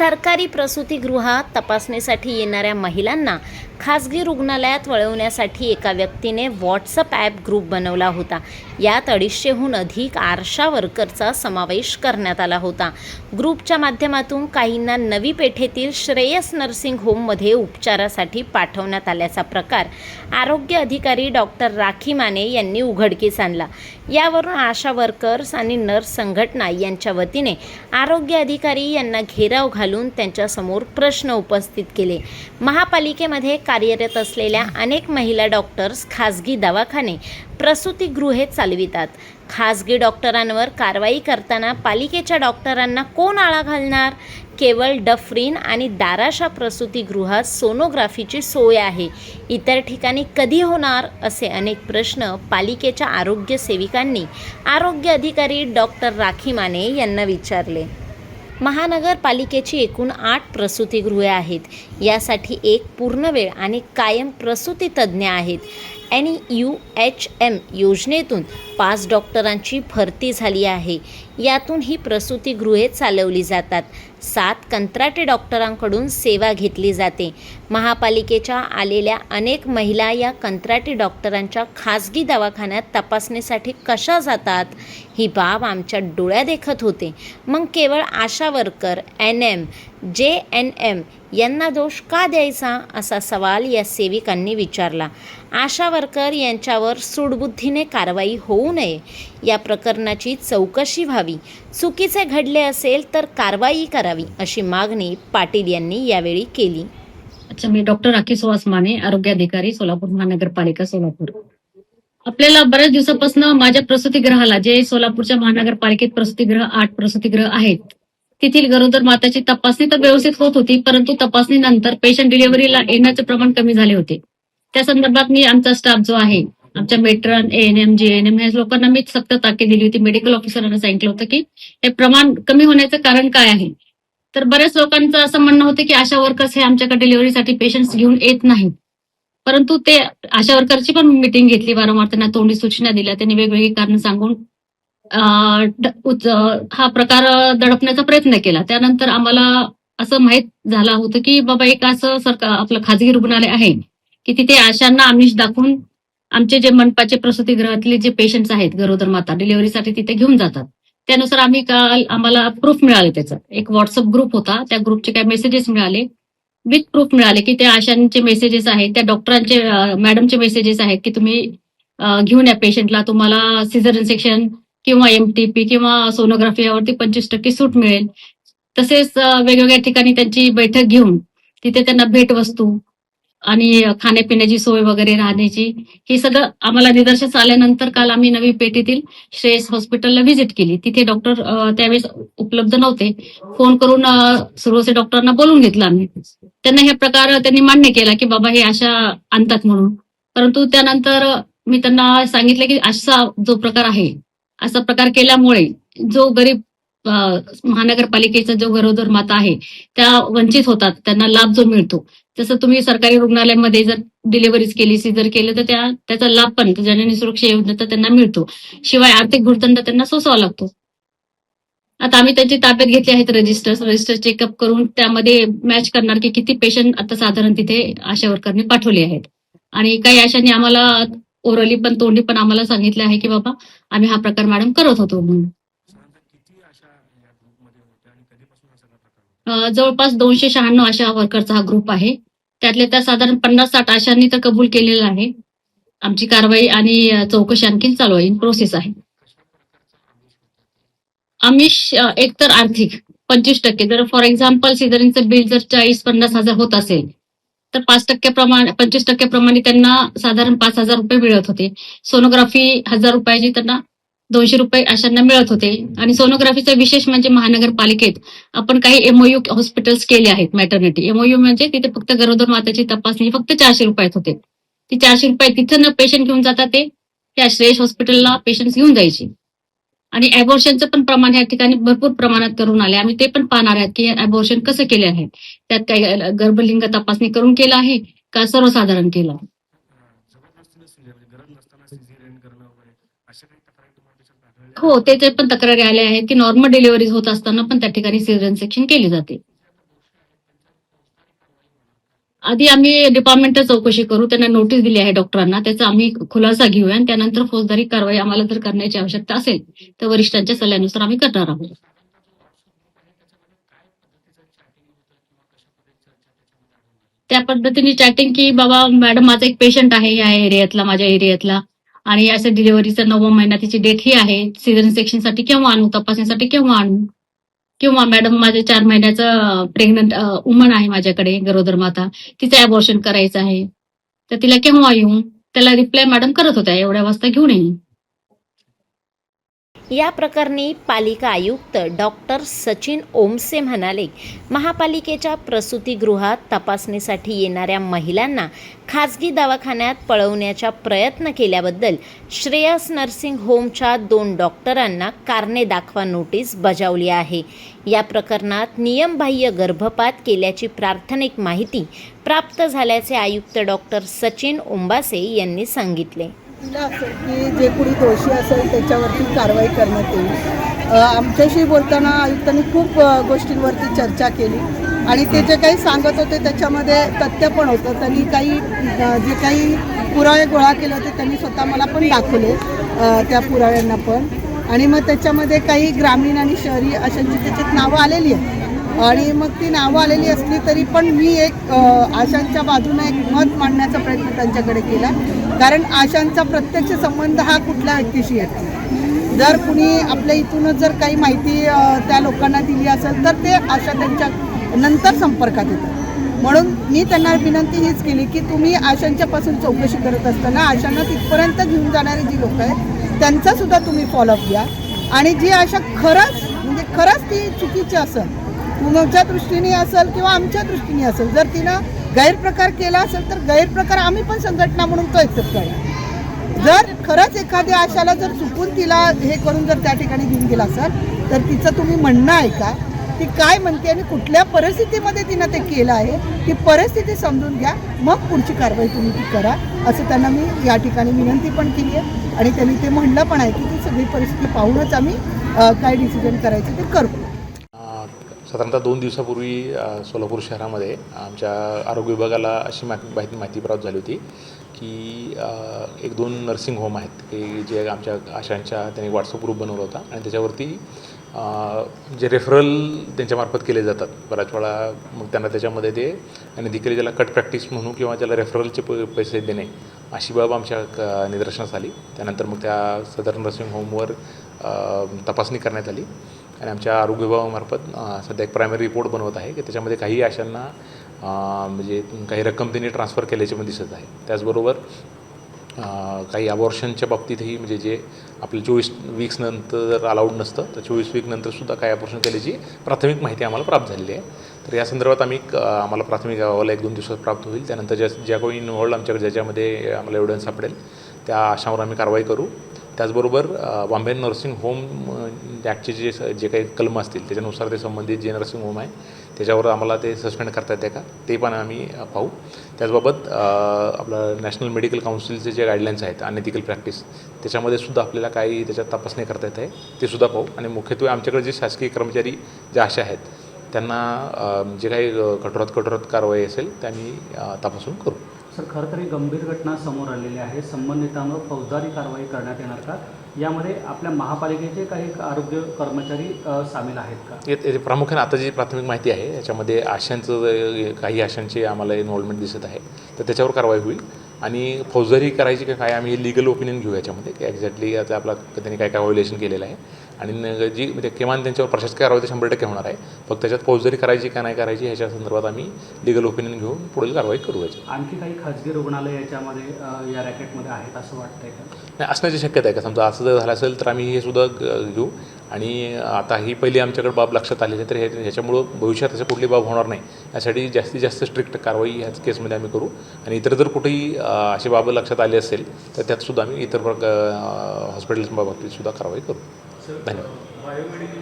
सरकारी प्रसूतीगृहात तपासणीसाठी येणाऱ्या महिलांना खासगी रुग्णालयात वळवण्यासाठी एका व्यक्तीने व्हॉट्सअप ॲप ग्रुप बनवला होता. यात अडीचशेहून अधिक आरशा वर्करचा समावेश करण्यात आला होता. ग्रुपच्या माध्यमातून काहींना नवी पेठेतील श्रेयस नर्सिंग होममध्ये उपचारासाठी पाठवण्यात आल्याचा प्रकार आरोग्य अधिकारी डॉक्टर राखी माने यांनी उघडकीस आणला. यावरून आशा वर्कर्स आणि नर्स संघटना यांच्या वतीने आरोग्य अधिकारी यांना घेराव घालून त्यांच्यासमोर प्रश्न उपस्थित केले. महापालिकेमध्ये कार्यरत असलेल्या अनेक महिला डॉक्टर्स खाजगी दवाखाने प्रसूतीगृहे चालवितात. खाजगी डॉक्टरांवर कारवाई करताना पालिकेच्या डॉक्टरांना कोण आळा घालणार? केवळ डफरीन आणि दाराशा प्रसूतीगृहात सोनोग्राफीची सोय आहे. इतर ठिकाणी कधी होणार? असे अनेक प्रश्न पालिकेच्या आरोग्य सेविकांनी आरोग्य अधिकारी डॉक्टर राखी माने यांना विचारले. महानगरपालिकेची एकूण आठ प्रसूतीगृहे आहेत. यासाठी एक पूर्णवेळ आणि कायम प्रसूती तज्ज्ञ आहेत. एन यू एच एम योजनेतून पाच डॉक्टरांची भरती झाली आहे. यातून ही प्रसूतीगृहे चालवली जातात. सात कंत्राटी डॉक्टरांकडून सेवा घेतली जाते. महापालिकेच्या आलेल्या अनेक महिला या कंत्राटी डॉक्टरांच्या खाजगी दवाखान्यात तपासणीसाठी कशा जातात? ही बाब आमच्या डोळ्यादेखत होते. मग केवळ ASHA worker N M J N M यांना दोष का द्यायचा असा सवाल या सेविकांनी विचारला. आशा वर्कर यांच्यावर सूडबुद्धीने कारवाई होऊ नये. या प्रकरणाची चौकशी व्हावी. चुकीचे घडले असेल तर कारवाई करावी अशी मागणी पाटील यांनी यावेळी केली. अच्छा मी डॉक्टर राखी वासमाने माने आरोग्य अधिकारी सोलापूर महानगरपालिका सोलापूर. आपल्याला बऱ्याच दिवसापासून माझ्या प्रसूतीगृहाला जे सोलापूरच्या महानगरपालिकेत प्रसूतीगृह आठ प्रसूतीगृह आहेत तेथील गरोदर माताची तपासणी तर व्यवस्थित होत होती परंतु तपासणीनंतर पेशंट डिलिव्हरीला येण्याचे प्रमाण कमी झाले होते. त्या संदर्भात मी आमचा स्टाफ जो आहे आमच्या मेट्रन एएनएम जीएनएम ह्या लोकांना मी सक्त ताकी दिली होती. मेडिकल ऑफिसरांना सांगितलं होतं की हे प्रमाण कमी होण्याचं कारण काय आहे? तर बऱ्याच लोकांचं असं म्हणणं होतं की आशा वर्कर्स हे आमच्याकडे डिलिव्हरीसाठी पेशंट्स घेऊन येत नाहीत. परंतु ते आशा वर्करची पण मिटिंग घेतली वारंवार. त्यांना तोंडी सूचना दिल्या. त्यांनी वेगवेगळी कारण सांगून हा प्रकार दडपण्याचा प्रयत्न केला. त्यानंतर आम्हाला असं माहीत झालं होतं की बाबा एक असं सरकार आपलं खाजगी रुग्णालय आहे की तिथे आशांना आमिष दाखवून आमचे जे मनपाचे प्रसूतीगृहातले जे पेशंट्स आहेत गरोदर माता डिलिव्हरीसाठी तिथे घेऊन जातात. त्यानुसार आम्ही काल आम्हाला प्रूफ मिळाले त्याचं. एक व्हॉट्सअप ग्रुप होता. त्या ग्रुपचे काही मेसेजेस मिळाले. विथ प्रूफ मिळाले की त्या आशांचे मेसेजेस आहेत त्या डॉक्टरांचे मॅडमचे मेसेजेस आहेत की तुम्ही घेऊन या पेशंटला तुम्हाला सिझरन सेक्शन किंवा एमटीपी किंवा सोनोग्राफी यावरती पंचवीस टक्के सूट मिळेल. तसेच वेगवेगळ्या ठिकाणी त्यांची बैठक घेऊन तिथे त्यांना भेटवस्तू आणि खाण्यापिण्याची सोय वगैरे राहण्याची. हे सगळं आम्हाला निदर्शनास आल्यानंतर काल आम्ही नवी पेठेतील श्रेयस हॉस्पिटलला व्हिजिट केली. तिथे डॉक्टर त्यावेळेस उपलब्ध नव्हते. फोन करून सुरवसे डॉक्टरांना बोलून घेतलं आम्ही. त्यांना हे प्रकार त्यांनी मान्य केला की बाबा हे अशा आणतात म्हणून. परंतु त्यानंतर मी त्यांना सांगितलं की असा जो प्रकार आहे असा प्रकार केल्यामुळे जो गरीब महानगरपालिकेचा जो गरोदर माता आहे त्या वंचित होतात. त्यांना लाभ जो मिळतो. जसं तुम्ही सरकारी रुग्णालयामध्ये जर डिलिव्हरीज केली सिजर केलं तर त्या त्याचा लाभ पण जननी सुरक्षा योजनेचा त्यांना मिळतो. शिवाय आर्थिक भूर्दंड त्यांना सोसावा लागतो. आता आम्ही त्यांची ताब्यात घेतली आहेत रजिस्टर रजिस्टर चेकअप करून त्यामध्ये मॅच करणार की किती पेशंट आता साधारण तिथे आशा वर्करनी पाठवले आहेत. आणि काही आशांनी आम्हाला ओरली पण तोंडी पण आम्हाला सांगितले आहे की बाबा आम्ही हा प्रकार मॅडम करत होतो म्हणून साधारणतः किती अशा या ग्रुपमध्ये होत्या आणि कधीपासून हा सगळा प्रकार होतो अं, जवळपास दोनशे शहाण्णव आशा वर्करचा हा ग्रुप आहे. त्यातल्या त्या साधारण पन्नास साठ आशांनी तर कबूल केलेलं आहे. आमची कारवाई आणि चौकशी आणखी चालू आहे प्रोसेस आहे. आमिष एकतर आर्थिक पंचवीस टक्के. जर फॉर एक्झाम्पल सिझरिंगचं बिल जर चाळीस पन्नास हजार होत असेल तर पाच टक्के प्रमाणे पंचवीस टक्के प्रमाणे त्यांना साधारण पाच हजार रुपये मिळत होते. सोनोग्राफी हजार रुपयाची त्यांना दोनशे रुपये अशांना मिळत होते. आणि सोनोग्राफीचा विशेष म्हणजे महानगरपालिकेत आपण काही एमओयू हॉस्पिटल्स केले आहेत मॅटर्निटी एमओयू म्हणजे तिथे फक्त गरोदर माताची तपासणी फक्त चारशे रुपयात होते. ती चारशे रुपये तिथं न पेशंट घेऊन जातात ते त्या श्रेयश हॉस्पिटलला पेशंट घेऊन जायचे. आणि अबॉर्शनचं पण प्रमाण या ठिकाणी भरपूर प्रमाणात करून आले. आम्ही ते पण पाहणार आहोत की अबॉर्शन कसं केले आहे. त्यात काही गर्भलिंग तपासणी करून केलं आहे का सर्वसाधारण केलं? हो ते पण तक्रारी आल्या आहेत की नॉर्मल डिलिव्हरीज होत असताना पण त्या ठिकाणी सिझर सेक्शन केली जाते. आधी आम्ही डिपार्टमेंटल चौकशी करू त्यांना नोटीस दिली आहे डॉक्टरांना त्याचा आम्ही खुलासा घेऊया आणि त्यानंतर फौजदारी कारवाई आम्हाला जर करण्याची आवश्यकता असेल तर वरिष्ठांच्या सल्ल्यानुसार आम्ही करणार आहोत. त्या पद्धतीने चॅटिंग की बाबा मॅडम माझा एक पेशंट आहे या एरियातला माझ्या एरियातला आणि या डिलिव्हरीचा नववा महिना तिची डेट ही आहे. सीझन सेक्शनसाठी केव्हा आणू? तपासणीसाठी केव्हा आणू? किंवा मॅडम माझ्या चार महिन्याचं प्रेग्नंट वुमन आहे माझ्याकडे गरोदर माता. तिचं अबॉर्शन करायचं आहे. तर तिला केव्हा येऊ? त्याला रिप्लाय मॅडम करत होत्या. एवढ्या वाजता घेऊन येईन या प्रकरणी पालिका आयुक्त डॉक्टर सचिन ओमसे म्हणाले महापालिकेच्या प्रसूतीगृहात तपासणीसाठी येणाऱ्या महिलांना खाजगी दवाखान्यात पळवण्याचा प्रयत्न केल्याबद्दल श्रेयस नर्सिंग होमच्या दोन डॉक्टरांना कारणे दाखवा नोटीस बजावली आहे. या प्रकरणात नियमबाह्य गर्भपात केल्याची प्राथमिक माहिती प्राप्त झाल्याचे आयुक्त डॉक्टर सचिन ओंबासे यांनी सांगितले. असेल की जे कुणी दोषी असेल त्याच्यावरती कारवाई करण्यात येईल. आमच्याशी बोलताना आयुक्तांनी खूप गोष्टींवरती चर्चा केली. आणि ते जे काही सांगत होते त्याच्यामध्ये तथ्य पण होतं. त्यांनी काही जे काही पुरावे गोळा केले होते त्यांनी स्वतः मला पण दाखवले त्या पुराव्यांना पण. आणि मग त्याच्यामध्ये काही ग्रामीण आणि शहरी अशांची त्याच्यात नावं आलेली आहेत. आणि मग ती नावं आलेली असली तरी पण मी एक आशांच्या बाजूने एक मत मांडण्याचा प्रयत्न त्यांच्याकडे केला. कारण आशांचा प्रत्यक्ष संबंध हा कुठल्या व्यक्तीशी येत जर कुणी आपल्या इथूनच जर काही माहिती त्या लोकांना दिली असेल तर ते आशा त्यांच्या नंतर संपर्कात येतात. म्हणून मी त्यांना विनंती हीच केली की तुम्ही आशांच्यापासून चौकशी करत असताना आशांना तिथपर्यंत घेऊन जाणारी जी लोक आहेत त्यांचासुद्धा तुम्ही फॉलोअप घ्या. आणि जी आशा खरंच म्हणजे खरंच ती चुकीची असेल तुमच्या दृष्टीने असेल किंवा आमच्या दृष्टीने असेल जर तिनं गैरप्रकार केला असेल तर गैरप्रकार आम्ही पण संघटना म्हणून तो एक्सेप्ट करा. जर खरंच एखाद्या आशाला जर चुकून तिला हे करून जर त्या ठिकाणी घेऊन गेला असाल तर तिचं तुम्ही म्हणणं ऐका ती काय म्हणते आणि कुठल्या परिस्थितीमध्ये तिनं ते केलं आहे ती परिस्थिती समजून घ्या मग पुढची कारवाई तुम्ही ती करा असं त्यांना मी या ठिकाणी विनंती पण केली आहे. आणि त्यांनी ते म्हणलं पण आहे की ती सगळी परिस्थिती पाहूनच आम्ही काय डिसिजन करायचं ते करू साधारणतः दोन दिवसापूर्वी सोलापूर शहरामध्ये आमच्या आरोग्य विभागाला अशी मा माहिती माहिती प्राप्त झाली होती की एक दोन नर्सिंग होम आहेत. की जे आमच्या आशांच्या त्यांनी व्हॉट्सअप ग्रुप बनवला होता आणि त्याच्यावरती जे रेफरल त्यांच्यामार्फत केले जातात. बऱ्याच वेळा मग त्यांना त्याच्यामध्ये ते आणि अधिकारी ज्याला कट प्रॅक्टिस म्हणू किंवा ज्याला रेफरलचे प पैसे देणे अशी बाब आमच्या क- निदर्शनास आली. त्यानंतर मग त्या सदर नर्सिंग होमवर तपासणी करण्यात आली. आणि आमच्या आरोग्य विभागामार्फत सध्या एक प्रायमरी रिपोर्ट बनवत आहे की त्याच्यामध्ये काही आशांना म्हणजे काही रक्कम त्यांनी ट्रान्सफर केल्याचे पण दिसत आहे. त्याचबरोबर काही अबॉर्शनच्या बाबतीतही म्हणजे जे आपले चोवीस वीक्स नंतर अलाउड नसतं तर चोवीस वीकनंतरसुद्धा काही अबॉर्शन केल्याची प्राथमिक माहिती आम्हाला प्राप्त झालेली आहे. तर या संदर्भात आम्ही आम्हाला प्राथमिक अहवाल एक दोन दिवसात प्राप्त होईल. त्यानंतर ज्या ज्या कोणी इन्व्हॉल्ड आमच्याकडे ज्याच्यामध्ये आम्हाला एव्हिडन्स सापडेल त्या आशावर आम्ही कारवाई करू. त्याचबरोबर बॉम्बे नर्सिंग होम ॲक्टचे जे जे काही कलम असतील त्याच्यानुसार ते संबंधित जे नर्सिंग होम आहे त्याच्यावर आम्हाला ते सस्पेंड करता येते का? ते पण आम्ही पाहू. त्याचबाबत आपलं नॅशनल मेडिकल काउन्सिलचे जे गाईडलाईन्स आहेत अनएथिकल प्रॅक्टिस त्याच्यामध्ये सुद्धा आपल्याला काही त्याच्यात तपासणी करता येत आहे ते सुद्धा पाहू. आणि मुख्यत्वे आमच्याकडे जे शासकीय कर्मचारी जे असे आहेत त्यांना जे काही कठोरात कठोरात कारवाई असेल ते आम्ही तपासून करू. सर खरं तर ही गंभीर घटना समोर आलेली आहे. संबंधितांवर फौजदारी कारवाई करण्यात येणार का? यामध्ये आपल्या महापालिकेचे काही आरोग्य कर्मचारी सामील आहेत का? यात- प्रामुख्याने आता जी प्राथमिक माहिती आहे याच्यामध्ये आशांचं काही आशांचे आम्हाला इन्व्हॉल्वमेंट दिसत आहे तर त्याच्यावर कारवाई होईल. आणि फौजदारी करायची का काय आम्ही लिगल ओपिनियन घेऊ याच्यामध्ये. की एक्झॅक्टली आता आपला त्यांनी काय काय व्हायोलेशन केलेलं आहे. आणि जी म्हणजे किमान त्यांच्यावर प्रशासकीय कारवाई तर शंभर टक्के होणार आहे. फक्त त्याच्यात फौजदारी करायची का नाही करायची ह्याच्या संदर्भात आम्ही लिगल ओपिनियन घेऊन पुढील कारवाई करू याच्यात. आणखी काही खाजगी रुग्णालय याच्यामध्ये या रॅकेटमध्ये आहेत असं वाटतंय का? नाही असण्याची शक्यता आहे का? समजा असं जर झालं असेल तर आम्ही हे सुद्धा घेऊ. आणि आता ही पहिली आमच्याकडे बाब लक्षात आली आहे तर हे ह्याच्यामुळं भविष्यात असं कुठली बाब होणार नाही. यासाठी जास्तीत जास्त स्ट्रिक्ट कारवाई ह्याच केसमध्ये आम्ही करू. आणि इतर जर कुठेही अशी बाब लक्षात आली असेल तर त्यात सुद्धा आम्ही इतर प्रक हॉस्पिटल्स बाबतीत सुद्धा कारवाई करू. धन्यवाद.